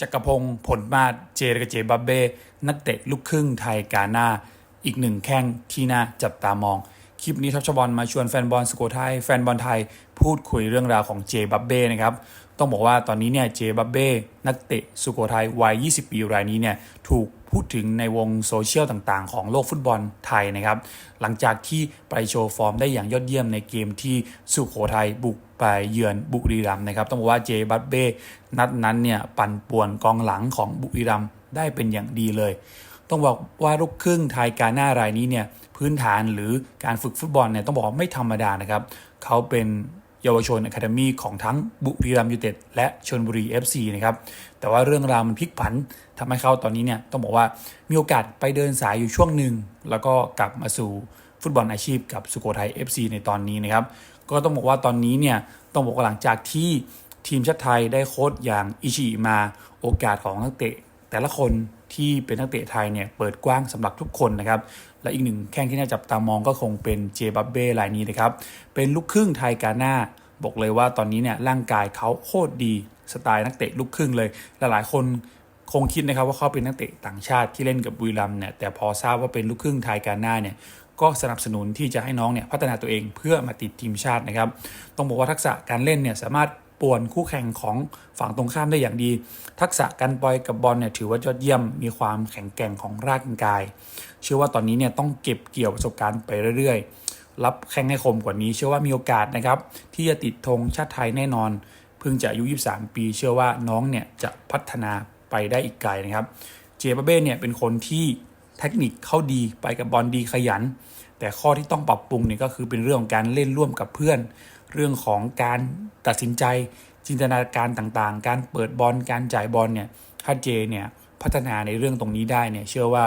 จักรพงศ์ผลมาศเจรกเจบับเบ้นักเตะลูกครึ่งไทยกาหน้า อีกหนึ่งแข้งที่น่าจับตามอง คลิปนี้ทัชบอลมาชวนแฟนบอลสุโขทัยแฟนบอลไทยพูดคุยเรื่องราวของเจบับเบ้นะครับ ต้องบอกว่าตอนนี้เนี่ยเจบับเบ้นักเตะสุโขทัยวัย 20 ปีรายนี้เนี่ยถูกพูดถึงในวงโซเชียลต่างๆ ของโลกฟุตบอลไทยนะครับ หลังจากที่ไปโชว์ฟอร์มได้อย่างยอดเยี่ยมในเกมที่สุโขทัยบุกไปเยือนบุรีรัมย์นะครับ ต้องบอกว่าเจบับเบ้นัดนั้นเนี่ยปั่นป่วนกองหลังของบุรีรัมย์ได้เป็นอย่างดีเลย ต้องบอกว่าลูกครึ่งไทยกาหน้ารายนี้เนี่ยพื้นฐานหรือการฝึกฟุตบอลเนี่ยต้องบอกไม่ธรรมดานะครับเขาเป็น เยาวชนอะคาเดมีของทั้งบุรีรัมยูเต็ดและชนบุรี FC นะครับแต่ว่าเรื่องราวมันพลิกผันทำให้เขาตอนนี้เนี่ยต้องบอกว่ามีโอกาสไปเดินสายอยู่ช่วงหนึ่งแล้วก็กลับมาสู่ฟุตบอลอาชีพกับสุโขทัย FC ในตอนนี้นะครับก็ต้องบอกว่าตอนนี้เนี่ยต้องบอกว่าหลังจากที่ทีมชาติไทยได้โค้ชอย่างอิชิมาโอกาสของนักเตะแต่ละคน ที่เป็นนักเตะไทยเนี่ยเปิดกว้างสำหรับทุกคนนะครับ และอีกหนึ่งแข้งที่น่าจับตามองก็คงเป็นเจบับเบ้รายนี้นะครับ เป็นลูกครึ่งไทยกาหน้าบอกเลยว่าตอนนี้เนี่ยร่างกายเขาโคตรดีสไตล์นักเตะลูกครึ่งเลยลหลายๆ คนคงคิดนะครับว่าเขาเป็นนักเตะต่างชาติที่เล่นกับบุรีรัมเนี่ยแต่พอทราบว่าเป็นลูกครึ่งไทยกาหน้าเนี่ยก็สนับสนุนที่จะให้น้องเนี่ยพัฒนาตัวเองเพื่อมาติดทีมชาตินะครับ ต้องบอกว่าทักษะการเล่นเนี่ยสามารถ ป่วนคู่แข่งของฝั่งตรงข้ามได้อย่างดี ทักษะการปล่อยกับบอลเนี่ยถือว่ายอดเยี่ยม มีความแข็งแกร่งของร่างกาย เชื่อว่าตอนนี้เนี่ยต้องเก็บเกี่ยวประสบการณ์ไปเรื่อยๆ รับแข้งให้คมกว่านี้ เชื่อว่ามีโอกาสนะครับที่จะติดธงชาติไทยแน่นอน เพิ่งจะอายุ 23 ปี เชื่อว่าน้องเนี่ยจะพัฒนาไปได้อีกไกลนะครับ เจบาเบ้เนี่ยเป็นคนที่เทคนิคเข้าดีไปกับบอลดีขยัน แต่ข้อที่ต้องปรับปรุงเนี่ยก็คือเป็นเรื่องของการเล่นร่วมกับเพื่อน เรื่องของการตัดสินใจจินตนาการต่างๆ การเปิดบอลการจ่ายบอลเนี่ยถ้าเจเนี่ยพัฒนาในเรื่องตรงนี้ได้เนี่ยเชื่อว่า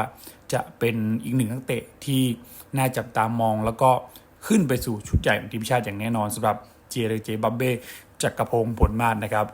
จะเป็นอีกหนึ่งนักเตะที่น่าจับตามองแล้วก็ขึ้นไปสู่ชุดใหญ่ของทีมชาติอย่างแน่นอนสำหรับเจเรเจบับเบ้จักรพงศ์ผลมาศนะครับ